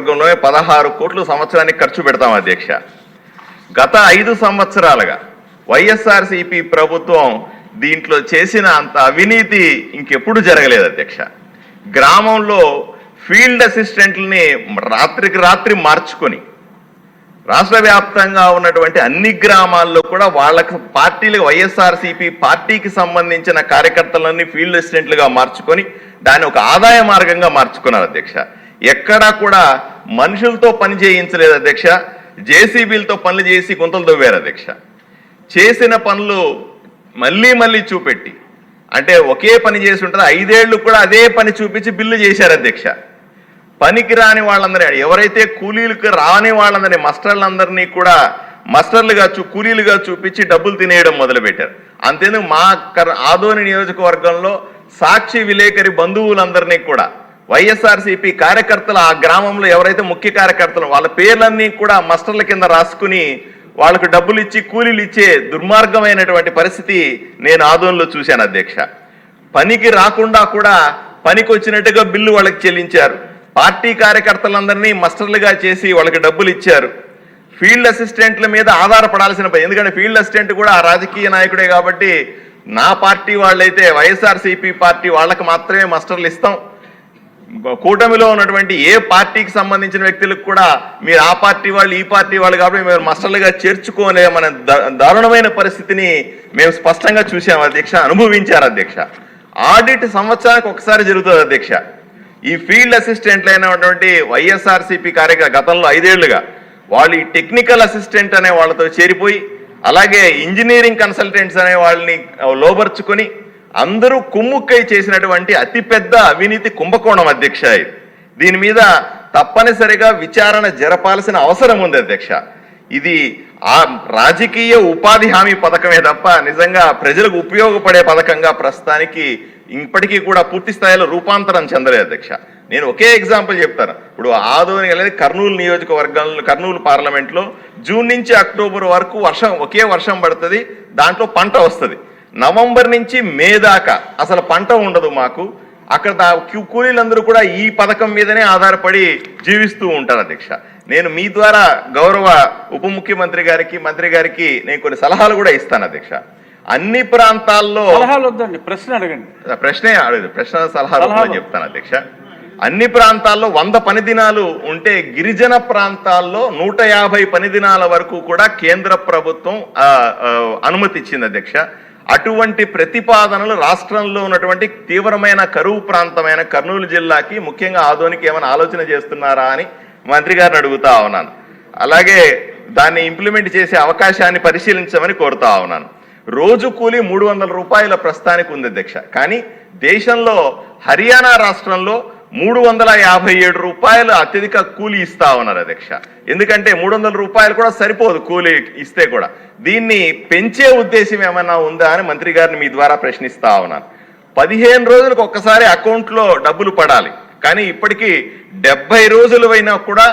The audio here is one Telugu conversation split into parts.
నియోజకవర్గంలో పదహారు కోట్లు సంవత్సరానికి ఖర్చు పెడతాం అధ్యక్ష. గత ఐదు సంవత్సరాలుగా వైఎస్ఆర్సిపి ప్రభుత్వం దీంట్లో చేసిన అంత అవినీతి ఇంకెప్పుడు జరగలేదు అధ్యక్ష. గ్రామంలో ఫీల్డ్ అసిస్టెంట్లని రాత్రికి రాత్రి మార్చుకొని రాష్ట్ర వ్యాప్తంగా ఉన్నటువంటి అన్ని గ్రామాల్లో కూడా వాళ్ళకి పార్టీలు వైఎస్ఆర్సీపీ పార్టీకి సంబంధించిన కార్యకర్తలన్నీ ఫీల్డ్ అసిస్టెంట్లుగా మార్చుకొని దాన్ని ఒక ఆదాయ మార్గంగా మార్చుకున్నారు అధ్యక్ష. ఎక్కడా కూడా మనుషులతో పని చేయించలేదు అధ్యక్ష. జేసీబీలతో పనులు చేసి గుంతలు తవ్వారు అధ్యక్ష. చేసిన పనులు మళ్ళీ మళ్ళీ చూపెట్టి అంటే ఒకే పని చేసి ఉంటారు ఐదేళ్ళు కూడా అదే పని చూపించి బిల్లు చేశారు అధ్యక్ష. పనికి రాని వాళ్ళందరినీ ఎవరైతే కూలీలకు రాని వాళ్ళందరినీ మస్టర్లందరినీ కూడా మస్టర్లుగా చూ కూలీలుగా చూపించి డబ్బులు తినేయడం మొదలుపెట్టారు. అంతేందుకు మా కర్ ఆదోని నియోజకవర్గంలో సాక్షి విలేకరి బంధువులందరినీ కూడా వైఎస్ఆర్సీపీ కార్యకర్తలు ఆ గ్రామంలో ఎవరైతే ముఖ్య కార్యకర్తలు వాళ్ళ పేర్లన్నీ కూడా మస్టర్ల కింద రాసుకుని వాళ్ళకు డబ్బులు ఇచ్చి కూలీలు ఇచ్చే దుర్మార్గమైనటువంటి పరిస్థితి నేను ఆదోన్లో చూశాను అధ్యక్ష. పనికి రాకుండా కూడా పనికి వచ్చినట్టుగా బిల్లు వాళ్ళకి చెల్లించారు. పార్టీ కార్యకర్తలందరినీ మస్టర్లుగా చేసి వాళ్ళకి డబ్బులు ఇచ్చారు ఫీల్డ్ అసిస్టెంట్ల మీద ఆధారపడాల్సిన పని ఎందుకంటే ఫీల్డ్ అసిస్టెంట్ కూడా ఆ రాజకీయ నాయకుడే కాబట్టి నా పార్టీ వాళ్ళైతే వైఎస్ఆర్సీపీ పార్టీ వాళ్ళకి మాత్రమే మస్టర్లు ఇస్తాం. కూటమిలో ఉన్నటువంటి ఏ పార్టీకి సంబంధించిన వ్యక్తులకు కూడా మీరు ఆ పార్టీ వాళ్ళు ఈ పార్టీ వాళ్ళు కాబట్టి మేము మస్టర్లుగా చేర్చుకోలే మన ద- దారుణమైన పరిస్థితిని మేము స్పష్టంగా చూసాము అధ్యక్ష అనుభవించారు అధ్యక్ష. ఆడిట్ సంవత్సరానికి ఒకసారి జరుగుతుంది అధ్యక్ష. ఈ ఫీల్డ్ అసిస్టెంట్లు అయినటువంటి వైఎస్ఆర్సీపీ కార్యక్రమ గతంలో ఐదేళ్ళుగా వాళ్ళు ఈ టెక్నికల్ అసిస్టెంట్ అనే వాళ్ళతో చేరిపోయి అలాగే ఇంజనీరింగ్ కన్సల్టెంట్స్ అనే వాళ్ళని లోబర్చుకొని అందరూ కుమ్ముక్కై చేసినటువంటి అతిపెద్ద అవినీతి కుంభకోణం అధ్యక్ష ఇది. దీని మీద తప్పనిసరిగా విచారణ జరపాల్సిన అవసరం ఉంది అధ్యక్ష. ఇది ఆ రాజకీయ ఉపాధి హామీ పథకమే తప్ప నిజంగా ప్రజలకు ఉపయోగపడే పథకంగా ప్రస్తుతానికి ఇప్పటికీ కూడా పూర్తి స్థాయిలో రూపాంతరం చెందలేదు అధ్యక్ష. నేను ఒకే ఎగ్జాంపుల్ చెప్తాను. ఇప్పుడు ఆదోని అనేది కర్నూలు నియోజకవర్గంలో కర్నూలు పార్లమెంట్లో జూన్ నుంచి అక్టోబర్ వరకు వర్షం ఒకే వర్షం పడుతుంది దాంట్లో పంట వస్తుంది. నవంబర్ నుంచి మే దాకా అసలు పంట ఉండదు మాకు. అక్కడ కూలీలందరూ కూడా ఈ పథకం మీదనే ఆధారపడి జీవిస్తూ ఉంటారు అధ్యక్ష. నేను మీ ద్వారా గౌరవ ఉప ముఖ్యమంత్రి గారికి మంత్రి గారికి నేను కొన్ని సలహాలు కూడా ఇస్తాను అధ్యక్ష. అన్ని ప్రాంతాల్లో సలహాలు వద్దండి ప్రశ్న అడగండి. ప్రశ్నే అడగదు ప్రశ్న సలహాలు. చెప్తాను అధ్యక్ష. అన్ని ప్రాంతాల్లో వంద పని దినాలు ఉంటే గిరిజన ప్రాంతాల్లో నూట యాభై పని దినాల వరకు కూడా కేంద్ర ప్రభుత్వం ఆ, ఆ, అనుమతి ఇచ్చింది అధ్యక్ష. అటువంటి ప్రతిపాదనలు రాష్ట్రంలో ఉన్నటువంటి తీవ్రమైన కరువు ప్రాంతమైన కర్నూలు జిల్లాకి ముఖ్యంగా ఆధునిక ఏమైనా ఆలోచన చేస్తున్నారా అని మంత్రి గారిని అడుగుతా ఉన్నాను. అలాగే దాన్ని ఇంప్లిమెంట్ చేసే అవకాశాన్ని పరిశీలించమని కోరుతా ఉన్నాను. రోజు కూలి మూడు వందల రూపాయల ప్రస్తుతానికి ఉంది అధ్యక్ష. కానీ దేశంలో హర్యానా రాష్ట్రంలో మూడు వందల యాభై ఏడు రూపాయలు అత్యధిక కూలీ ఇస్తా ఉన్నారు అధ్యక్ష. ఎందుకంటే మూడు వందల రూపాయలు కూడా సరిపోదు కూలీ ఇస్తే కూడా. దీన్ని పెంచే ఉద్దేశం ఏమైనా ఉందా అని మంత్రి గారిని మీ ద్వారా ప్రశ్నిస్తా ఉన్నాను. పదిహేను రోజులకు ఒక్కసారి అకౌంట్లో డబ్బులు పడాలి. కానీ ఇప్పటికీ డెబ్బై రోజులు అయినా కూడా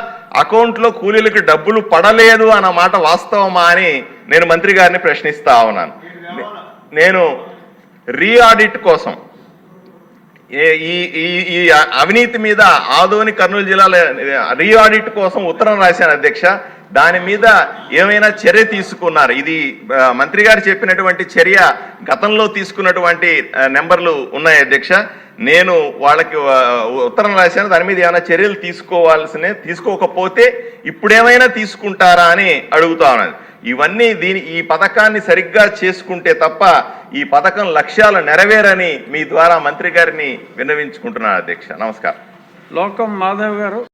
అకౌంట్లో కూలీలకు డబ్బులు పడలేదు అన్న మాట వాస్తవమా అని నేను మంత్రి గారిని ప్రశ్నిస్తా ఉన్నాను. నేను రీఆడిట్ కోసం ఈ ఈ ఈ అవినీతి మీద ఆదోని కర్నూలు జిల్లాలో రీఆడిట్ కోసం ఉత్తరం రాశాను అధ్యక్ష. దాని మీద ఏమైనా చర్య తీసుకున్నారు? ఇది మంత్రి గారు చెప్పినటువంటి చర్య గతంలో తీసుకున్నటువంటి నెంబర్లు ఉన్నాయి అధ్యక్ష. నేను వాళ్ళకి ఉత్తరం రాశాను. దాని మీద ఏమైనా చర్యలు తీసుకోవాల్సిన తీసుకోకపోతే ఇప్పుడేమైనా తీసుకుంటారా అని అడుగుతా ఉన్నాను. ఇవన్నీ దీని ఈ పథకాన్ని సరిగ్గా చేసుకుంటే తప్ప ఈ పథకం లక్ష్యాలు నెరవేరని మీ ద్వారా మంత్రి గారిని విన్నవించుకుంటున్నాను అధ్యక్ష. నమస్కారం. లోకం మాధవ్ గారు.